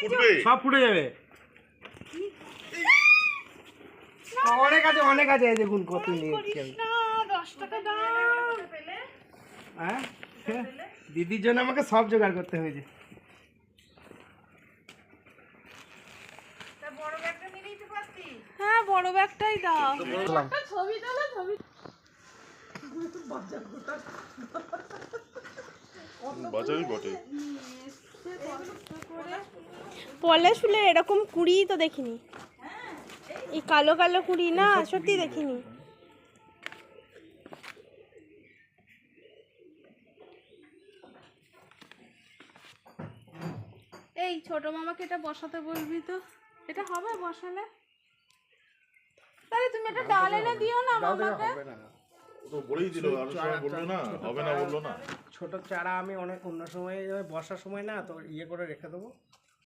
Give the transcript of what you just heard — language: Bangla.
ফুটবে। সব ফুটে যাবে। অনেক আছে অনেক আছে এই দেখুন কত নিয়ে এসেছি আমি। দশ টাকা দাম হ্যাঁ? দিদির জন্য আমাকে সব জোগাড় করতে হয়েছে। হ্যাঁ বড় ব্যাগটাই দাও। বাজারই বটে। পলে শুলে এরকম কুড়ি তো দেখিনি। এই কালো কালো কুড়ি না সত্যি দেখিনি। এই ছোট মামাকে এটা বসাতে বলবি তো। এটা হবে বসালে? তাহলে তুমি একটা ডাল এনে দিও না মামাকে? ও তো বলেই দিল আর সময় বলল না হবে না বলল ছোট চারা আমি অনেক অন্য সময় বর্ষার সময় না তো ইয়ে করে রেখে দেবো।